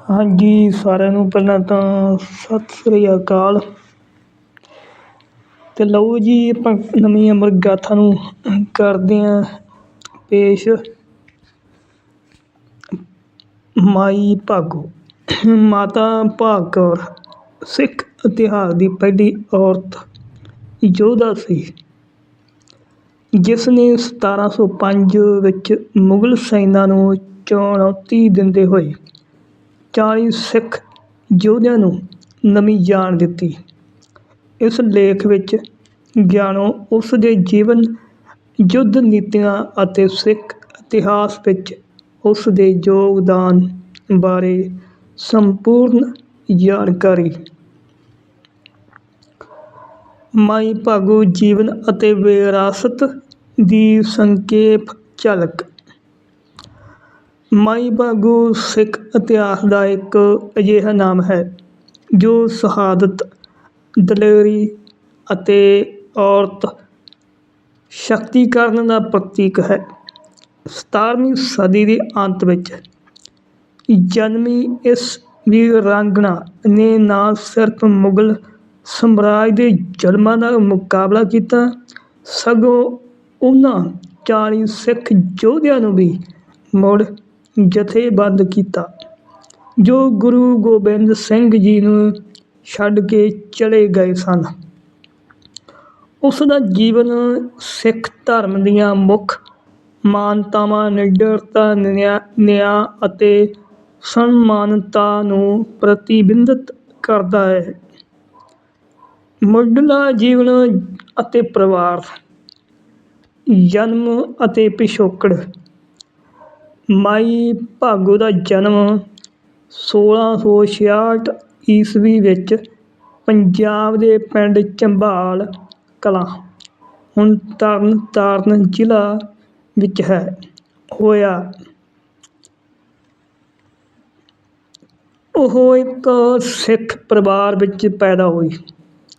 ਹਾਂਜੀ, ਸਾਰਿਆਂ ਨੂੰ ਪਹਿਲਾਂ ਤਾਂ ਸਤਿ ਸ੍ਰੀ ਅਕਾਲ। ਤੇ ਲਓ ਜੀ, ਆਪਾਂ ਨਵੀਂ ਅਮਰ ਗਾਥਾ ਨੂੰ ਕਰਦੇ ਹਾਂ ਪੇਸ਼। ਮਾਈ ਭਾਗੋ। ਮਾਤਾ ਭਾਗ ਕੌਰ ਸਿੱਖ ਇਤਿਹਾਸ ਦੀ ਪਹਿਲੀ ਔਰਤ ਯੋਧਾ ਸੀ, ਜਿਸ ਨੇ 1705 ਵਿੱਚ ਮੁਗਲ ਸੈਨਾ ਨੂੰ ਚੁਣੌਤੀ ਦਿੰਦੇ ਹੋਏ ਚਾਲੀ ਸਿੱਖ ਯੋਧਿਆਂ ਨੂੰ ਨਵੀਂ ਜਾਨ ਦਿੱਤੀ। ਇਸ ਲੇਖ ਵਿੱਚ ਗਿਆਨੋ ਉਸ ਦੇ ਜੀਵਨ, ਯੁੱਧ ਨੀਤੀਆਂ ਅਤੇ ਸਿੱਖ ਇਤਿਹਾਸ ਵਿੱਚ ਉਸ ਦੇ ਯੋਗਦਾਨ ਬਾਰੇ ਸੰਪੂਰਨ ਜਾਣਕਾਰੀ। ਮਾਈ ਭਾਗੋ ਜੀਵਨ ਅਤੇ ਵਿਰਾਸਤ ਦੀ ਸੰਖੇਪ ਝਲਕ। ਮਾਈ ਭਾਗੋ ਸਿੱਖ ਇਤਿਹਾਸ ਦਾ ਇੱਕ ਅਜਿਹਾ ਨਾਮ ਹੈ, ਜੋ ਸ਼ਹਾਦਤ, ਦਲੇਰੀ ਅਤੇ ਔਰਤ ਸ਼ਕਤੀਕਰਨ ਦਾ ਪ੍ਰਤੀਕ ਹੈ। ਸਤਾਰ੍ਹਵੀਂ ਸਦੀ ਦੇ ਅੰਤ ਵਿੱਚ ਜਨਮੀ ਇਸ ਵੀਰਾਂਗਨਾ ਨੇ ਨਾ ਸਿਰਫ ਮੁਗਲ ਸਾਮਰਾਜ ਦੇ ਜ਼ੁਲਮਾਂ ਦਾ ਮੁਕਾਬਲਾ ਕੀਤਾ, ਸਗੋਂ ਉਹਨਾਂ ਚਾਲੀ ਸਿੱਖ ਯੋਧਿਆਂ ਨੂੰ ਵੀ ਮੁੜ ਜਥੇਬੰਦ ਕੀਤਾ, ਜੋ ਗੁਰੂ ਗੋਬਿੰਦ ਸਿੰਘ ਜੀ ਨੂੰ ਛੱਡ ਕੇ ਚਲੇ ਗਏ ਸਨ। ਉਸ ਦਾ ਜੀਵਨ ਸਿੱਖ ਧਰਮ ਦੀਆਂ ਮੁੱਖ ਮਾਨਤਾਵਾਂ, ਨਿਡਰਤਾ, ਨਿਆਂ ਨਿਆਂ ਅਤੇ ਸਨਮਾਨਤਾ ਨੂੰ ਪ੍ਰਤੀਬਿੰਬਤ ਕਰਦਾ ਹੈ। ਮੁੱਢਲਾ ਜੀਵਨ ਅਤੇ ਪਰਿਵਾਰ, ਜਨਮ ਅਤੇ ਪਿਛੋਕੜ ਮਾਈ ਭਾਗੋ ਦਾ ਜਨਮ ਸੋਲਾਂ ਸੌ ਛਿਆਹਠ ਈਸਵੀ ਵਿੱਚ ਪੰਜਾਬ ਦੇ ਪਿੰਡ ਝੰਬਾਲ ਕਲਾਂ। ਹੁਣ ਤਰਨ ਤਾਰਨ ਜ਼ਿਲ੍ਹਾ ਵਿੱਚ ਹੈ, ਹੋਇਆ। ਉਹ ਇੱਕ ਸਿੱਖ ਪਰਿਵਾਰ ਵਿੱਚ ਪੈਦਾ ਹੋਈ,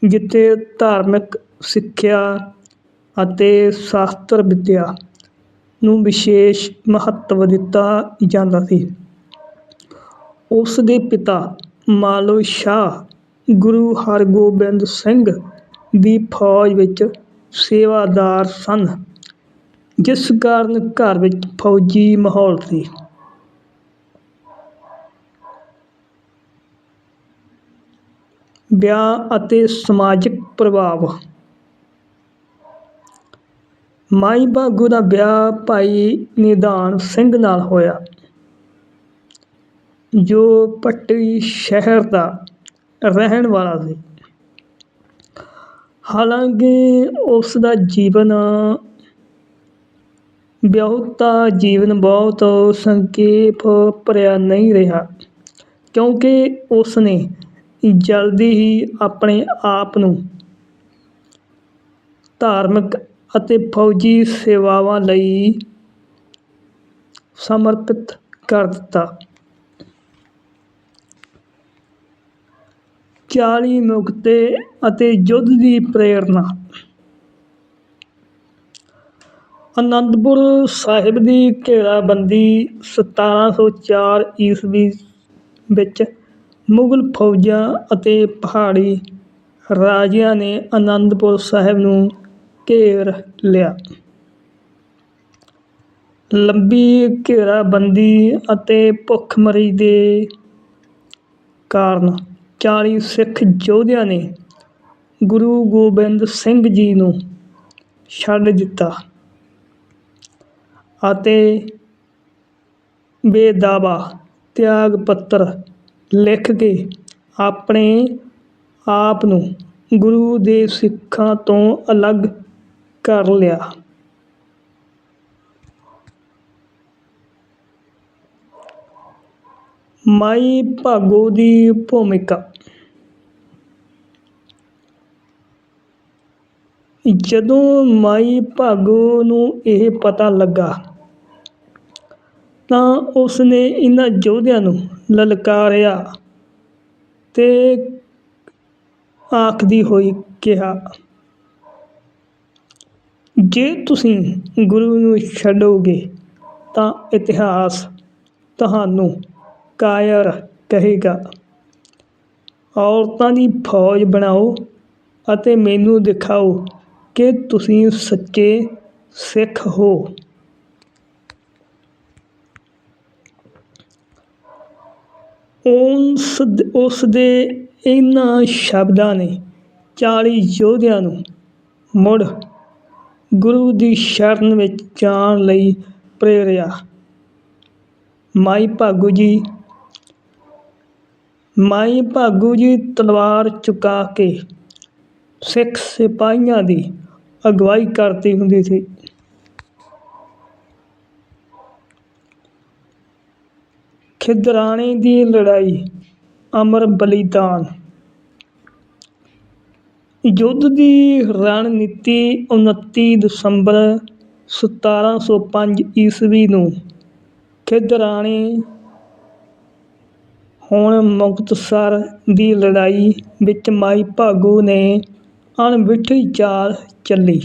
ਜਿੱਥੇ ਧਾਰਮਿਕ ਸਿੱਖਿਆ ਅਤੇ ਸ਼ਾਸਤਰ ਵਿੱਦਿਆ ਨੂੰ ਵਿਸ਼ੇਸ਼ ਮਹੱਤਵ ਦਿੱਤਾ ਜਾਂਦਾ ਸੀ। ਉਸ ਦੇ ਪਿਤਾ ਮਾਲੋ ਸ਼ਾਹ ਗੁਰੂ ਹਰਗੋਬਿੰਦ ਸਿੰਘ ਦੀ ਫੌਜ ਵਿੱਚ ਸੇਵਾਦਾਰ ਸਨ, ਜਿਸ ਕਾਰਨ ਘਰ ਵਿੱਚ ਫੌਜੀ ਮਾਹੌਲ ਸੀ। ਵਿਆਹ ਅਤੇ ਸਮਾਜਿਕ ਪ੍ਰਭਾਵ ਮਾਈ ਭਾਗੋ ਦਾ ਵਿਆਹ ਭਾਈ ਨਿਧਾਨ ਸਿੰਘ ਨਾਲ ਹੋਇਆ, ਜੋ ਪੱਟੀ ਸ਼ਹਿਰ ਦਾ ਰਹਿਣ ਵਾਲਾ ਸੀ। ਹਾਲਾਂਕਿ ਉਸ ਦਾ ਜੀਵਨ, ਵਿਆਹੁਤਾ ਜੀਵਨ ਬਹੁਤ ਸੰਖੇਪ ਭਰਿਆ ਨਹੀਂ ਰਿਹਾ, ਕਿਉਂਕਿ ਉਸ ਨੇ ਜਲਦੀ ਹੀ ਆਪਣੇ ਆਪ ਨੂੰ ਧਾਰਮਿਕ ਅਤੇ ਫੌਜੀ ਸੇਵਾਵਾਂ ਲਈ ਸਮਰਪਿਤ ਕਰ ਦਿੱਤਾ। ਚਾਲੀ ਮੁਕਤੇ ਅਤੇ ਯੁੱਧ ਦੀ ਪ੍ਰੇਰਨਾ ਅਨੰਦਪੁਰ ਸਾਹਿਬ ਦੀ ਘੇਰਾਬੰਦੀ 1704 ਈਸਵੀ ਵਿੱਚ ਮੁਗਲ ਫੌਜਾਂ ਅਤੇ ਪਹਾੜੀ ਰਾਜਿਆਂ ਨੇ ਅਨੰਦਪੁਰ ਸਾਹਿਬ ਨੂੰ ਘੇਰ ਲਿਆ। ਲੰਬੀ ਘੇਰਾਬੰਦੀ ਅਤੇ ਭੁੱਖਮਰੀ ਦੇ ਕਾਰਨ ਚਾਲੀ ਸਿੱਖ ਯੋਧਿਆਂ ਨੇ ਗੁਰੂ ਗੋਬਿੰਦ ਸਿੰਘ ਜੀ ਨੂੰ ਛੱਡ ਦਿੱਤਾ ਅਤੇ ਬੇਦਾਵਾ ਤਿਆਗ ਪੱਤਰ ਲਿਖ ਕੇ ਆਪਣੇ ਆਪ ਨੂੰ ਗੁਰੂ ਦੇ ਸਿੱਖਾਂ ਤੋਂ ਅਲੱਗ ਕਰ ਲਿਆ। ਮਾਈ ਭਾਗੋ ਦੀ ਭੂਮਿਕਾ। ਜਦੋਂ ਮਾਈ ਭਾਗੋ ਨੂੰ ਇਹ ਪਤਾ ਲੱਗਾ, ਤਾਂ ਉਸ ਨੇ ਇਹਨਾਂ ਯੋਧਿਆਂ ਨੂੰ ਲਲਕਾਰਿਆ ਤੇ ਆਖਦੀ ਹੋਈ ਕਿਹਾ ਜੇ ਤੁਸੀਂ ਗੁਰੂ ਨੂੰ ਛੱਡੋਗੇ ਤਾਂ ਇਤਿਹਾਸ ਤੁਹਾਨੂੰ ਕਾਇਰ ਕਹੇਗਾ ਔਰਤਾਂ ਦੀ ਫੌਜ ਬਣਾਓ ਅਤੇ ਮੈਨੂੰ ਦਿਖਾਓ ਕਿ ਤੁਸੀਂ ਸੱਚੇ ਸਿੱਖ ਹੋ। ਉਸ ਉਸ ਦੇ ਇਹਨਾਂ ਸ਼ਬਦਾਂ ਨੇ ਚਾਲੀ ਯੋਧਿਆਂ ਨੂੰ ਮੁੜ ਗੁਰੂ ਦੀ ਸ਼ਰਨ ਵਿੱਚ ਜਾਣ ਲਈ ਪ੍ਰੇਰਿਆ। ਮਾਈ ਭਾਗੋ ਜੀ, ਮਾਈ ਭਾਗੋ ਜੀ ਤਲਵਾਰ ਚੁਕਾ ਕੇ ਸਿੱਖ ਸਿਪਾਹੀਆਂ ਦੀ ਅਗਵਾਈ ਕਰਦੀ ਹੁੰਦੀ ਸੀ। ਖਿਦਰਾਣੇ ਦੀ ਲੜਾਈ ਅਮਰ ਬਲੀਦਾਨ ਯੁੱਧ ਦੀ ਰਣਨੀਤੀ 29 ਦਸੰਬਰ 1705 ਈਸਵੀ ਨੂੰ ਖਿਦਰਾਣੇ ਹੁਣ ਮੁਕਤਸਰ ਦੀ ਲੜਾਈ ਵਿੱਚ ਮਾਈ ਭਾਗੋ ਨੇ ਅਣਮਿੱਠੀ ਚਾਲ ਚੱਲੀ।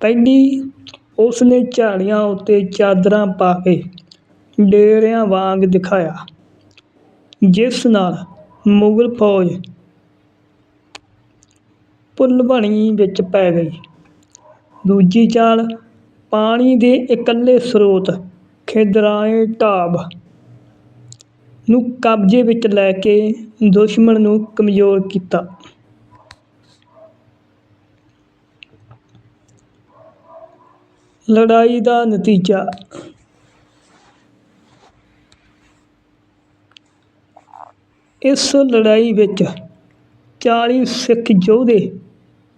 ਪਹਿਲੀ ਉਸ ਨੇ ਝਾੜੀਆਂ ਉੱਤੇ ਚਾਦਰਾਂ ਪਾ ਕੇ ਡੇਰਿਆਂ ਵਾਂਗ ਦਿਖਾਇਆ, ਜਿਸ ਨਾਲ ਮੁਗਲ ਫੌਜ ਭੁੱਲਭਣੀ ਵਿੱਚ ਪੈ ਗਈ। ਦੂਜੀ ਚਾਲ, ਪਾਣੀ ਦੇ ਇਕੱਲੇ ਸਰੋਤ ਖਿਦਰਾਣੇ ਢਾਬ ਨੂੰ ਕਬਜ਼ੇ ਵਿੱਚ ਲੈ ਕੇ ਦੁਸ਼ਮਣ ਨੂੰ ਕਮਜ਼ੋਰ ਕੀਤਾ। ਲੜਾਈ ਦਾ ਨਤੀਜਾ। ਇਸ ਲੜਾਈ ਵਿੱਚ 40 ਸਿੱਖ ਯੋਧੇ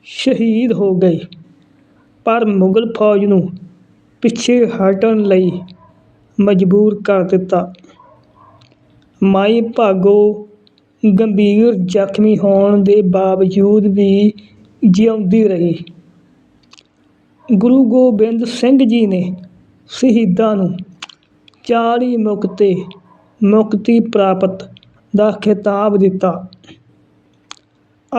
ਸ਼ਹੀਦ ਹੋ ਗਏ। ਪਰ ਮੁਗਲ ਫੌਜ ਨੂੰ ਪਿੱਛੇ ਹਟਣ ਲਈ ਮਜਬੂਰ ਕਰ ਦਿੱਤਾ। ਮਾਈ ਭਾਗੋ ਗੰਭੀਰ ਜ਼ਖਮੀ ਹੋਣ ਦੇ ਬਾਵਜੂਦ ਵੀ ਜਿਉਂਦੀ ਰਹੀ। ਗੁਰੂ ਗੋਬਿੰਦ ਸਿੰਘ ਜੀ ਨੇ ਸ਼ਹੀਦਾਂ ਨੂੰ ਚਾਲੀ ਮੁਕਤੇ ਮੁਕਤੀ ਪ੍ਰਾਪਤ ਦਾ ਖਿਤਾਬ ਦਿੱਤਾ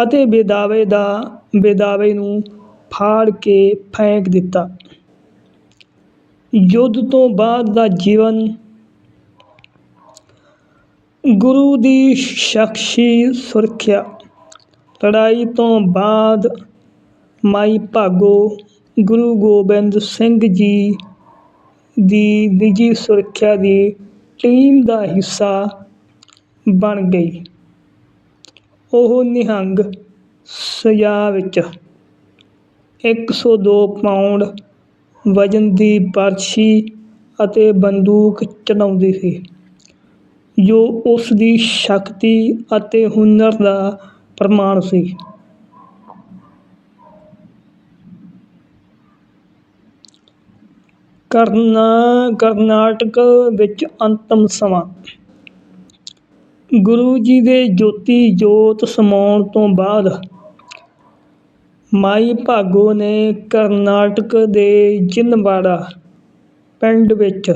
ਅਤੇ ਬੇਦਾਵੇ ਦਾ ਬੇਦਾਵੇ ਨੂੰ ਫਾੜ ਕੇ ਫੈਂਕ ਦਿੱਤਾ। ਯੁੱਧ ਤੋਂ ਬਾਅਦ ਦਾ ਜੀਵਨ ਗੁਰੂ ਦੀ ਸ਼ਖਸੀ ਸੁਰੱਖਿਆ। ਲੜਾਈ ਤੋਂ ਬਾਅਦ ਮਾਈ ਭਾਗੋ ਗੁਰੂ ਗੋਬਿੰਦ ਸਿੰਘ ਜੀ ਦੀ ਨਿੱਜੀ ਸੁਰੱਖਿਆ ਦੀ ਟੀਮ ਦਾ ਹਿੱਸਾ ਬਣ ਗਈ। ਉਹ ਨਿਹੰਗ ਸਜ਼ਾ ਵਿੱਚ 102 ਪਾਉਂਡ ਵਜ਼ਨ ਦੀ ਬਰਛੀ ਅਤੇ ਬੰਦੂਕ ਚਲਾਉਂਦੀ ਸੀ, ਜੋ ਉਸ ਦੀ ਸ਼ਕਤੀ ਅਤੇ ਹੁਨਰ ਦਾ ਪ੍ਰਮਾਣ ਸੀ। ਕਰਨਾ ਕਰਨਾਟਕ ਵਿੱਚ ਅੰਤਮ ਸਮਾਂ ਗੁਰੂ ਜੀ ਦੇ ਜੋਤੀ ਜੋਤ ਸਮਾਉਣ ਤੋਂ ਬਾਅਦ ਮਾਈ ਭਾਗੋ ਨੇ ਕਰਨਾਟਕ ਦੇ ਜਿੰਨਵਾੜਾ ਪਿੰਡ ਵਿੱਚ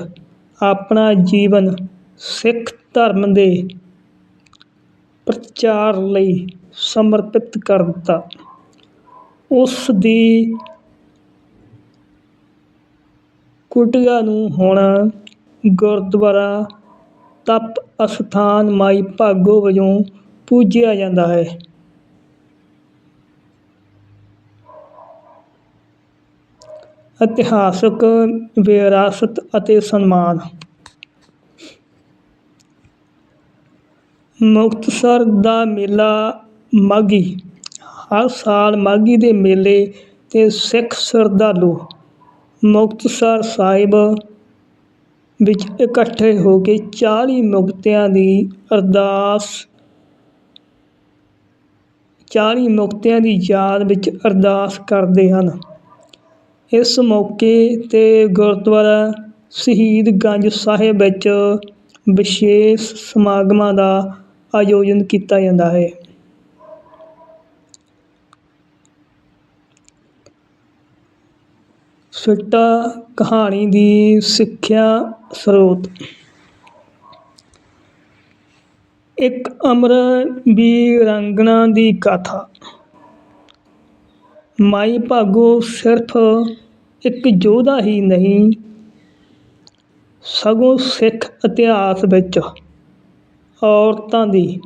ਆਪਣਾ ਜੀਵਨ ਸਿੱਖ ਧਰਮ ਦੇ ਪ੍ਰਚਾਰ ਲਈ ਸਮਰਪਿਤ ਕਰ ਦਿੱਤਾ। ਉਸ ਦੀ ਕੁਟੀਆ ਨੂੰ ਹੁਣ ਗੁਰਦੁਆਰਾ ਤਪ ਅਸਥਾਨ ਮਾਈ ਭਾਗੋ ਵਜੋਂ ਪੂਜਿਆ ਜਾਂਦਾ ਹੈ। ਇਤਿਹਾਸਕ ਵਿਰਾਸਤ ਅਤੇ ਸਨਮਾਨ। ਮੁਕਤਸਰ ਦਾ ਮੇਲਾ ਮਾਘੀ। ਹਰ ਸਾਲ ਮਾਘੀ ਦੇ ਮੇਲੇ 'ਤੇ ਸਿੱਖ ਸ਼ਰਧਾਲੂ ਮੁਕਤਸਰ ਸਾਹਿਬ ਵਿੱਚ ਇਕੱਠੇ ਹੋ ਕੇ ਚਾਲੀ ਮੁਕਤਿਆਂ ਦੀ ਅਰਦਾਸ, ਚਾਲੀ ਮੁਕਤਿਆਂ ਦੀ ਯਾਦ ਵਿੱਚ ਅਰਦਾਸ ਕਰਦੇ ਹਨ। ਇਸ ਮੌਕੇ 'ਤੇ ਗੁਰਦੁਆਰਾ ਸ਼ਹੀਦ ਗੰਜ ਸਾਹਿਬ ਵਿੱਚ ਵਿਸ਼ੇਸ਼ ਸਮਾਗਮਾਂ ਦਾ ਆਯੋਜਨ ਕੀਤਾ ਜਾਂਦਾ ਹੈ। ਸਿੱਟਾ ਕਹਾਣੀ ਦੀ ਸਿੱਖਿਆ ਸਰੋਤ। ਇੱਕ ਅਮਰ ਵੀਰਾਂਗਨਾ ਦੀ ਕਥਾ ਮਾਈ ਭਾਗੋ ਸਿਰਫ ਇੱਕ ਯੋਧਾ ਹੀ ਨਹੀਂ, ਸਗੋਂ ਸਿੱਖ ਇਤਿਹਾਸ ਵਿੱਚ ਔਰਤਾਂ ਦੀ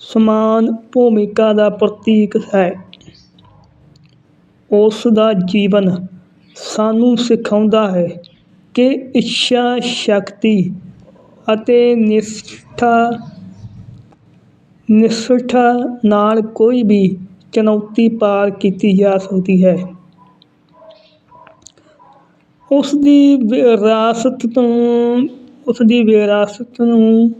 ਸਮਾਨ ਭੂਮਿਕਾ ਦਾ ਪ੍ਰਤੀਕ ਹੈ। ਉਸ ਦਾ ਜੀਵਨ ਸਾਨੂੰ ਸਿਖਾਉਂਦਾ ਹੈ ਕਿ ਇੱਛਾ, ਸ਼ਕਤੀ ਅਤੇ ਨਿਸ਼ਠਾ ਨਿਸ਼ਠਾ ਨਾਲ ਕੋਈ ਵੀ ਚੁਣੌਤੀ ਪਾਰ ਕੀਤੀ ਜਾ ਸਕਦੀ ਹੈ। ਉਸ ਦੀ ਵਿਰਾਸਤ ਤੋਂ ਉਸ ਦੀ ਵਿਰਾਸਤ ਨੂੰ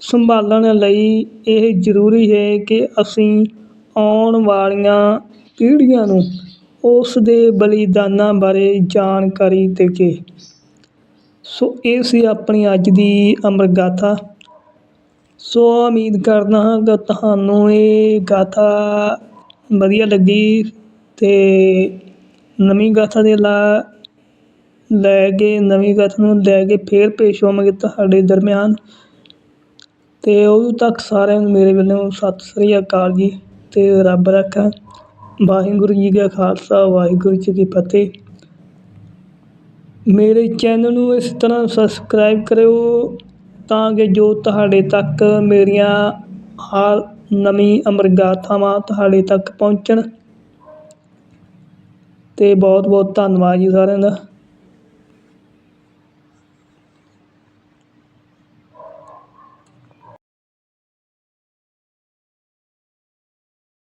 ਸੰਭਾਲਣ ਲਈ ਇਹ ਜ਼ਰੂਰੀ ਹੈ ਕਿ ਅਸੀਂ ਆਉਣ ਵਾਲੀਆਂ ਪੀੜ੍ਹੀਆਂ ਨੂੰ ਉਸ ਦੇ ਬਲੀਦਾਨਾਂ ਬਾਰੇ ਜਾਣਕਾਰੀ ਦੇਈਏ ਸੋ ਇਹ ਸੀ ਆਪਣੀ ਅੱਜ ਦੀ ਅਮਰ ਗਾਥਾ ਸੋ ਉਮੀਦ ਕਰਦਾ ਹਾਂ ਕਿ ਤੁਹਾਨੂੰ ਇਹ ਗਾਥਾ ਵਧੀਆ ਲੱਗੀ ਅਤੇ ਨਵੀਂ ਗਾਥਾ ਦੇ ਲਾ ਲੈ ਕੇ, ਨਵੀਂ ਗਾਥਾ ਨੂੰ ਲੈ ਕੇ ਫੇਰ ਪੇਸ਼ ਹੋਵਾਂਗੇ ਤੁਹਾਡੇ ਦਰਮਿਆਨ। ਅਤੇ ਉਦੋਂ ਤੱਕ ਸਾਰਿਆਂ ਨੂੰ ਮੇਰੇ ਵੱਲੋਂ ਸਤਿ ਸ੍ਰੀ ਅਕਾਲ ਜੀ ਅਤੇ ਰੱਬ ਰੱਖਾ। ਵਾਹਿਗੁਰੂ ਜੀ ਕਾ ਖਾਲਸਾ, ਵਾਹਿਗੁਰੂ ਜੀ ਕੀ ਫਤਿਹ। ਮੇਰੇ ਚੈਨਲ ਨੂੰ ਇਸ ਤਰ੍ਹਾਂ ਸਬਸਕ੍ਰਾਈਬ ਕਰਿਓ ਤਾਂ ਕਿ ਜੋ ਤੁਹਾਡੇ ਤੱਕ ਮੇਰੀਆਂ ਹਰ ਨਵੀਂ ਅਮਰਗਾਥਾਵਾਂ ਤੁਹਾਡੇ ਤੱਕ ਪਹੁੰਚਣ। ਅਤੇ ਬਹੁਤ ਬਹੁਤ ਧੰਨਵਾਦ ਜੀ ਸਾਰਿਆਂ ਦਾ।